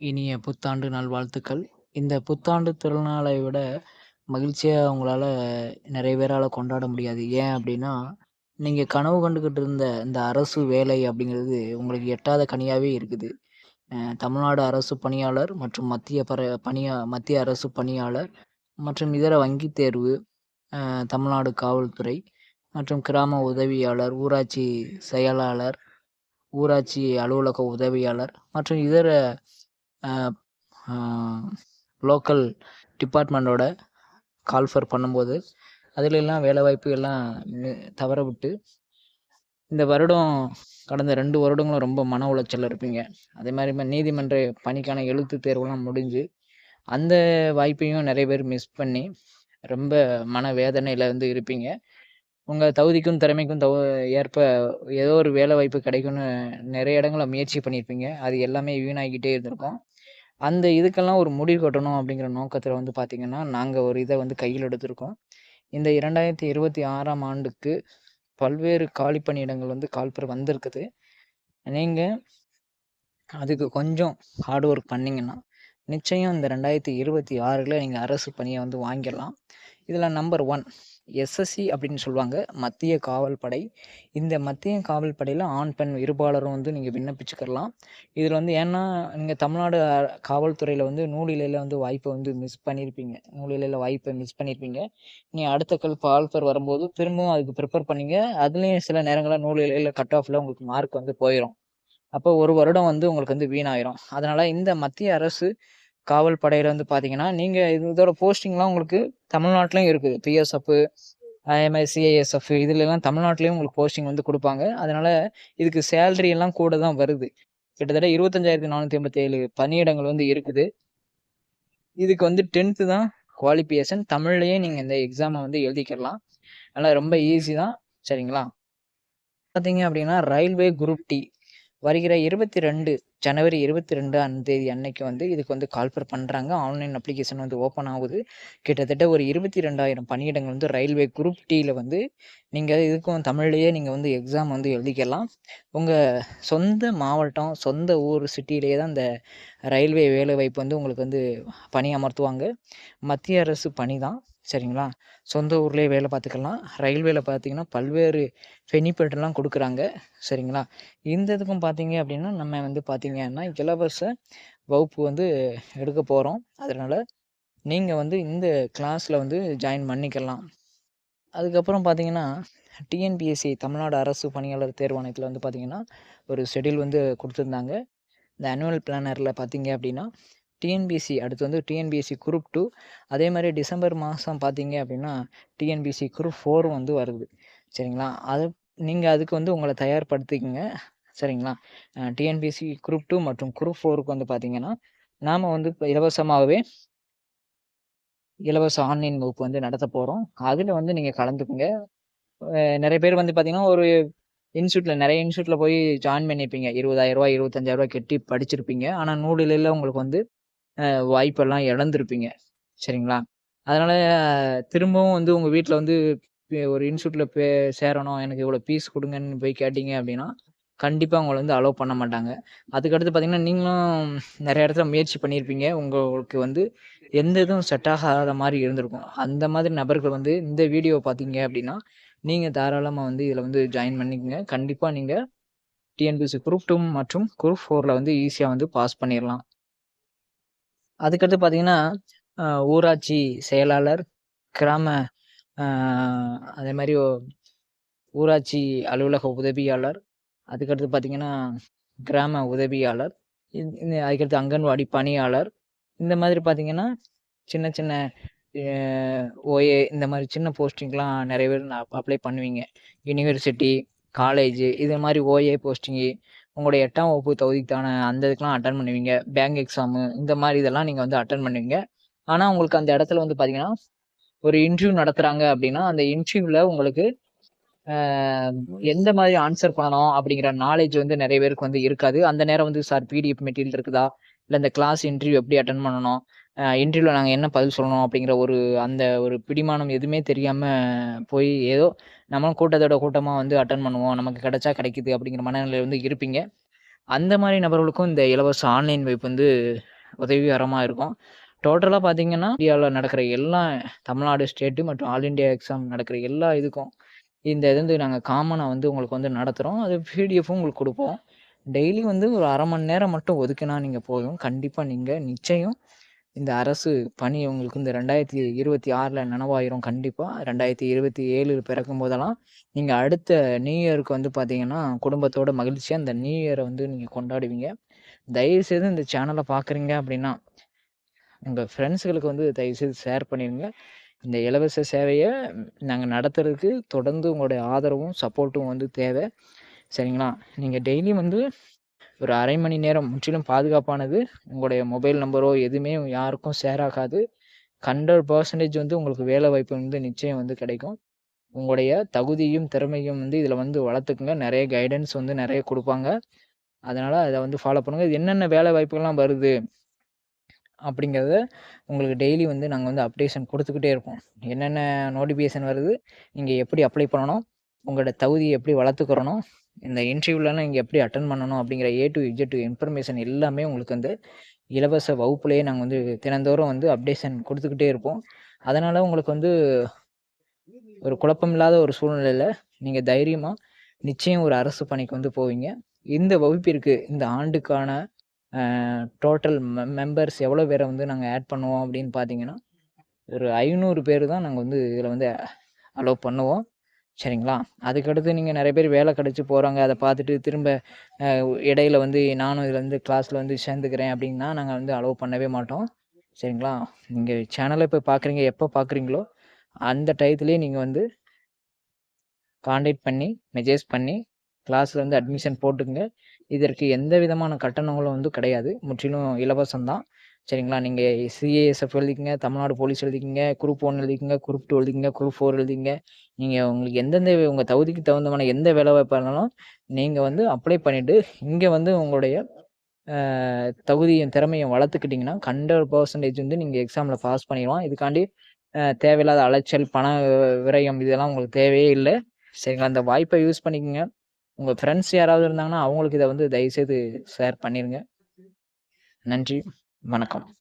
இனிய புத்தாண்டு நல்வாழ்த்துக்கள். இந்த புத்தாண்டு திருநாளை விட மகிழ்ச்சியாக உங்களால் நிறைய பேரால் கொண்டாட முடியாது. ஏன் அப்படின்னா நீங்கள் கனவு கண்டுக்கிட்டு இருந்த இந்த அரசு வேலை அப்படிங்கிறது உங்களுக்கு எட்டாத கனியாகவே இருக்குது. தமிழ்நாடு அரசு பணியாளர் மற்றும் மத்திய பர பணியா மத்திய அரசு பணியாளர் மற்றும் இதர வங்கி தேர்வு, தமிழ்நாடு காவல்துறை மற்றும் கிராம உதவியாளர், ஊராட்சி செயலாளர், ஊராட்சி அலுவலக உதவியாளர் மற்றும் இதர லோக்கல் டிபார்ட்மெண்டோட கால்ஃபர் பண்ணும்போது, அதிலெல்லாம் வேலைவாய்ப்பு எல்லாம் தவற விட்டு, இந்த வருடம் கடந்த ரெண்டு வருடங்களும் ரொம்ப மன உளைச்சல் இருப்பீங்க. அதே மாதிரி நீதிமன்ற பணிக்கான எழுத்துத் தேர்வுலாம் முடிஞ்சு, அந்த வாய்ப்பையும் நிறைய பேர் மிஸ் பண்ணி, ரொம்ப மன வேதனையில் வந்து இருப்பீங்க. உங்கள் தகுதிக்கும், திறமைக்கும் தவ ஏற்ப ஏதோ ஒரு வேலைவாய்ப்பு கிடைக்கும்னு நிறைய இடங்களில் முயற்சி பண்ணியிருப்பீங்க. அது எல்லாமே வீணாகிக்கிட்டே இருந்திருக்கும். அந்த இதுக்கெல்லாம் ஒரு முடிவு கட்டணும் அப்படிங்கிற நோக்கத்தில் வந்து பார்த்திங்கன்னா நாங்கள் ஒரு இதை வந்து கையில் எடுத்திருக்கோம். இந்த 2026ஆம் ஆண்டுக்கு பல்வேறு காலி பணியிடங்கள் வந்து கால்பர் வந்திருக்குது. நீங்கள் அதுக்கு கொஞ்சம் ஹார்ட் ஒர்க் பண்ணிங்கன்னா நிச்சயம் இந்த ரெண்டாயிரத்து இருபத்தி ஆறில் நீங்கள் அரசு பணியை வந்து வாங்கிடலாம் இதில் நம்பர் ஒன் எஸ்எஸ்சி அப்படின்னு சொல்லுவாங்க. மத்திய காவல் படை. இந்த மத்திய காவல் படையில் ஆண், பெண் இருபாலரும் வந்து நீங்கள் விண்ணப்பிச்சுக்கிரலாம். இதில் வந்து ஏன்னா, நீங்கள் தமிழ்நாடு காவல்துறையில் வந்து நூலிலையில் வந்து வாய்ப்பை வந்து மிஸ் பண்ணியிருப்பீங்க. நூலிலையில் வாய்ப்பை மிஸ் பண்ணியிருப்பீங்க. நீ அடுத்த கல் கால்ஃபர் வரும்போது திரும்பவும் அதுக்கு ப்ரிப்பேர் பண்ணிங்க அதுலேயும் சில நேரங்களில் நூலிலையில் கட் ஆஃப்ல உங்களுக்கு மார்க் வந்து போயிடும் அப்போ ஒரு வருடம் வந்து உங்களுக்கு வந்து வீணாயிரும். அதனால் இந்த மத்திய அரசு காவல் படையில் வந்து பார்த்தீங்கன்னா, நீங்கள் இதோட போஸ்டிங்லாம் உங்களுக்கு தமிழ்நாட்டிலையும் இருக்குது. பிஎஸ்எஃப், ஐஎம்ஐ சிஐஎஸ்எஃப் இதுலலாம் தமிழ்நாட்டிலையும் உங்களுக்கு போஸ்டிங் வந்து கொடுப்பாங்க அதனால இதுக்கு சேலரி எல்லாம் கூட தான் வருது. கிட்டத்தட்ட 25,487 பணியிடங்கள் வந்து இருக்குது. இதுக்கு வந்து 10த் தான் குவாலிஃபிகேஷன். தமிழ்லயே நீங்கள் இந்த எக்ஸாமை வந்து எழுதிக்கிடலாம் அதனால் ரொம்ப ஈஸி தான். சரிங்களா? பார்த்தீங்க அப்படின்னா, ரயில்வே குரூப் டி வருகிற 22 ஜனவரி இருபத்தி ரெண்டு அந்த தேதி அன்னைக்கு வந்து இதுக்கு வந்து கால்பர் பண்ணுறாங்க ஆன்லைன் அப்ளிகேஷன் வந்து ஓப்பன் ஆகுது. கிட்டத்தட்ட ஒரு 22,000 பணியிடங்கள் வந்து ரயில்வே குரூப் டியில் வந்து நீங்கள் இதுக்கும் தமிழ்லேயே நீங்கள் வந்து எக்ஸாம் வந்து எழுதிக்கலாம். உங்கள் சொந்த மாவட்டம், சொந்த ஊர் சிட்டியிலேயே தான் இந்த ரயில்வே வேலைவாய்ப்பு வந்து உங்களுக்கு வந்து பணி அமர்த்துவாங்க. மத்திய அரசு பணி தான். சரிங்களா? சொந்த ஊர்லேயே வேலை பார்த்துக்கலாம். ரயில்வேல பார்த்தீங்கன்னா, பல்வேறு பெனிஃபிட்லாம் கொடுக்குறாங்க சரிங்களா? இந்த இதுக்கும் பார்த்தீங்க அப்படின்னா, நம்ம வந்து பார்த்தீங்கன்னா, இலவச வகுப்பு வந்து எடுக்க போகிறோம் அதனால் நீங்கள் வந்து இந்த கிளாஸில் வந்து ஜாயின் பண்ணிக்கலாம். அதுக்கப்புறம் பார்த்தீங்கன்னா, டிஎன்பிஎஸ்சி தமிழ்நாடு அரசு பணியாளர் தேர்வாணையத்தில் வந்து பார்த்தீங்கன்னா, ஒரு ஷெட்யூல் வந்து கொடுத்துருந்தாங்க இந்த ஆனுவல் பிளானரில் பார்த்தீங்க அப்படின்னா, டிஎன்பிசி அடுத்து வந்து டிஎன்பிஎஸ்சி குரூப் டூ அதே மாதிரி டிசம்பர் மாதம் பார்த்தீங்க அப்படின்னா, டிஎன்பிசி குரூப் ஃபோரும் வந்து வருது. சரிங்களா? அது நீங்கள் அதுக்கு வந்து உங்களை தயார்படுத்திக்கங்க. சரிங்களா? டிஎன்பிசி டிஎன்பிஎஸ்சி குரூப் டூ மற்றும் குரூப் ஃபோருக்கு வந்து பார்த்தீங்கன்னா, நாம் வந்து இப்போ இலவசமாகவே இலவச ஆன்லைன் வகுப்பு வந்து நடத்தப் போகிறோம் அதில் வந்து நீங்கள் கலந்துக்குங்க. நிறைய பேர் வந்து பார்த்தீங்கன்னா, ஒரு இன்ஸ்டியூட்டில் நிறைய இன்ஸ்டியூட்டில் போய் ஜாயின் பண்ணியிருப்பீங்க. இருபதாயிரரூவா இருபத்தஞ்சாயிரரூவா கட்டி படிச்சிருப்பீங்க. ஆனால் நூலில் உங்களுக்கு வந்து வாய்ப்பெல்லாம் இழந்திருப்பீங்க. சரிங்களா? அதனால திரும்பவும் வந்து உங்கள் வீட்டில் வந்து ஒரு இன்ஸ்டியூட்டில் பே சேரணும். எனக்கு இவ்வளோ ஃபீஸ் கொடுங்கன்னு போய் கேட்டீங்க அப்படின்னா, கண்டிப்பாக உங்களை வந்து அலோவ் பண்ண மாட்டாங்க. அதுக்கடுத்து பார்த்தீங்கன்னா, நீங்களும் நிறைய இடத்துல முயற்சி பண்ணியிருப்பீங்க. உங்களுக்கு வந்து எந்த இதுவும் செட் ஆகாத மாதிரி இருந்திருக்கும். அந்த மாதிரி நபர்கள் வந்து இந்த வீடியோ பார்த்தீங்க அப்படின்னா, நீங்கள் தாராளமாக வந்து இதில் வந்து ஜாயின் பண்ணிக்கங்க. கண்டிப்பாக நீங்கள் டிஎன்பிஎஸ்சி குரூப் டூ மற்றும் குரூப் ஃபோரில் வந்து ஈஸியாக வந்து பாஸ் பண்ணிடலாம் அதுக்கடுத்து பார்த்தீங்கன்னா, ஊராட்சி செயலாளர், கிராம அதே மாதிரி ஊராட்சி அலுவலக உதவியாளர், அதுக்கடுத்து பார்த்தீங்கன்னா, கிராம உதவியாளர், இந் இந்த அதுக்கடுத்து அங்கன்வாடி பணியாளர், இந்த மாதிரி பார்த்தீங்கன்னா, சின்ன சின்ன ஓஏ இந்த மாதிரி சின்ன போஸ்டிங்லாம் நிறைய பேர் அப்ளை பண்ணுவீங்க. யுனிவர்சிட்டி, காலேஜ் இது மாதிரி ஓஏ போஸ்டிங்கு, உங்களுடைய எட்டாம் வகுப்பு தகுதிக்கான அந்த இதுக்கெலாம் அட்டன் பண்ணுவீங்க. பேங்க் எக்ஸாமு இந்த மாதிரி இதெல்லாம் நீங்கள் வந்து அட்டன் பண்ணுவீங்க. ஆனால் உங்களுக்கு அந்த இடத்துல வந்து பார்த்தீங்கன்னா, ஒரு இன்டர்வியூ நடத்துகிறாங்க அப்படின்னா, அந்த இன்டர்வியூவில் உங்களுக்கு எந்த மாதிரி ஆன்சர் பண்ணணும் அப்படிங்கிற நாலேட்ஜ் வந்து நிறைய பேருக்கு வந்து இருக்காது. அந்த நேரம் வந்து சார் பிடிஎஃப் மெட்டீரியல் இருக்குதா? இல்லை இந்த கிளாஸ் இன்டர்வியூ எப்படி அட்டன் பண்ணணும்? இன்டர்வியூவில் நாங்கள் என்ன பதில் சொல்லணும்? அப்படிங்கிற ஒரு அந்த ஒரு பிடிமானம் எதுவுமே தெரியாமல் போய் ஏதோ நம்மளும் கூட்டத்தோட கூட்டமாக வந்து அட்டன் பண்ணுவோம். நமக்கு கிடைச்சா கிடைக்குது அப்படிங்கிற மனநிலை வந்து இருப்பீங்க. அந்த மாதிரி நபர்களுக்கும் இந்த இலவச ஆன்லைன் வைப்பு வந்து உதவிகரமாக இருக்கும் டோட்டலாக பார்த்தீங்கன்னா இந்தியாவில் நடக்கிற எல்லா தமிழ்நாடு ஸ்டேட்டு மற்றும் ஆல் இண்டியா எக்ஸாம் நடக்கிற எல்லா இதுக்கும் இந்த இது வந்து நாங்கள் காமனாக வந்து உங்களுக்கு வந்து நடத்துகிறோம் அது பிடிஎஃப்பும் உங்களுக்கு கொடுப்போம் டெய்லி வந்து ஒரு அரை மணி நேரம் மட்டும் ஒதுக்கினா நீங்கள் போதும் கண்டிப்பாக நீங்கள் நிச்சயம் இந்த அரசு பணி உங்களுக்கு இந்த ரெண்டாயிரத்தி இருபத்தி ஆறில் நனவாயிரும் கண்டிப்பாக ரெண்டாயிரத்தி இருபத்தி ஏழில் பிறக்கும் போதெல்லாம் நீங்கள் அடுத்த நியூ இயருக்கு வந்து பார்த்தீங்கன்னா குடும்பத்தோட மகிழ்ச்சியாக இந்த நியூ இயரை வந்து நீங்கள் கொண்டாடுவீங்க. தயவுசெய்து இந்த சேனலை பார்க்குறீங்க அப்படின்னா உங்கள் ஃப்ரெண்ட்ஸுகளுக்கு வந்து தயவுசெய்து ஷேர் பண்ணிடுங்க. இந்த இலவச சேவையை நாங்கள் நடத்துறதுக்கு தொடர்ந்து உங்களுடைய ஆதரவும் சப்போர்ட்டும் வந்து தேவை. சரிங்களா? நீங்கள் டெய்லியும் வந்து ஒரு அரை மணி நேரம் முற்றிலும் பாதுகாப்பானது. உங்களுடைய மொபைல் நம்பரோ எதுவுமே யாருக்கும் ஷேர் ஆகாது. ஹண்ட்ரட் பர்சன்டேஜ் வந்து உங்களுக்கு வேலை வாய்ப்பு வந்து நிச்சயம் வந்து கிடைக்கும். உங்களுடைய தகுதியும் திறமையும் வந்து இதில் வந்து வளர்த்துக்குங்க. நிறைய கைடன்ஸ் வந்து நிறைய கொடுப்பாங்க. அதனால் அதை வந்து ஃபாலோ பண்ணுங்கள் இது என்னென்ன வேலை வாய்ப்புகள்லாம் வருது அப்படிங்கிறத உங்களுக்கு டெய்லி வந்து நாங்கள் வந்து அப்டேஷன் கொடுத்துக்கிட்டே இருப்போம் என்னென்ன நோட்டிஃபிகேஷன் வருது நீங்கள் எப்படி அப்ளை பண்ணணும் உங்களோட தகுதியை எப்படி வளர்த்துக்கிறணும் இந்த இன்டர்வியூலலாம் நீங்கள் எப்படி அட்டன் பண்ணணும் அப்படிங்கிற ஏ டு இஜெட் இன்ஃபர்மேஷன் எல்லாமே உங்களுக்கு வந்து இலவச வகுப்புலேயே நாங்கள் வந்து தினந்தோறும் வந்து அப்டேஷன் கொடுத்துக்கிட்டே இருப்போம். அதனால் உங்களுக்கு வந்து ஒரு குழப்பம் இல்லாத ஒரு சூழ்நிலையில் நீங்கள் தைரியமாக நிச்சயம் ஒரு அரசு பணிக்கு வந்து போவீங்க. இந்த வகுப்பிற்கு இந்த ஆண்டுக்கான டோட்டல் மெம்பர்ஸ் எவ்வளோ பேரை வந்து நாங்கள் ஆட் பண்ணுவோம் அப்படின்னு பார்த்தீங்கன்னா ஒரு ஐநூறு பேர் தான் நாங்கள் வந்து இதில் வந்து அலோவ் பண்ணுவோம். சரிங்களா? அதுக்கடுத்து நீங்கள் நிறைய பேர் வேலை கிடச்சி போகிறாங்க அதை பார்த்துட்டு திரும்ப இடையில வந்து நானும் இதில் வந்து கிளாஸில் வந்து சேர்ந்துக்கிறேன் அப்படின்னா நாங்கள் வந்து அலோவ் பண்ணவே மாட்டோம். சரிங்களா? நீங்கள் சேனலை இப்போ பார்க்குறீங்க. எப்போ பார்க்குறீங்களோ அந்த டயத்துலேயே நீங்கள் வந்து காண்டாக்ட் பண்ணி மெசேஜ் பண்ணி கிளாஸில் வந்து அட்மிஷன் போட்டுங்க இதற்கு எந்த விதமான கட்டணங்களும் வந்து கிடையாது. முற்றிலும் இலவசம்தான் சரிங்களா? நீங்கள் சிஏஎஸ்எஃப் எழுதிக்கிங்க தமிழ்நாடு போலீஸ் எழுதிக்கிங்க குரூப் ஒன் எழுதிக்கிங்க குரூப் டூ எழுதிக்கிங்க குரூப் ஃபோர் எழுதிங்க நீங்கள் உங்களுக்கு எந்தெந்த உங்கள் தகுதிக்கு தகுந்தமான எந்த வேலை வாய்ப்பாக இருந்தாலும் நீங்கள் வந்து அப்ளை பண்ணிவிட்டு இங்கே வந்து உங்களுடைய தகுதியும் திறமையும் வளர்த்துக்கிட்டிங்கன்னா ஹண்ட்ரட் பர்சன்டேஜ் வந்து நீங்கள் எக்ஸாமில் பாஸ் பண்ணிடுவோம் இதுக்காண்டி தேவையில்லாத அலைச்சல் பண விரயம் இதெல்லாம் உங்களுக்கு தேவையே இல்லை. சரிங்களா? அந்த வாய்ப்பை யூஸ் பண்ணிக்கோங்க. உங்கள் ஃப்ரெண்ட்ஸ் யாராவது இருந்தாங்கன்னா அவங்களுக்கு இதை வந்து தயவுசெய்து ஷேர் பண்ணிடுங்க நன்றி. வணக்கம்.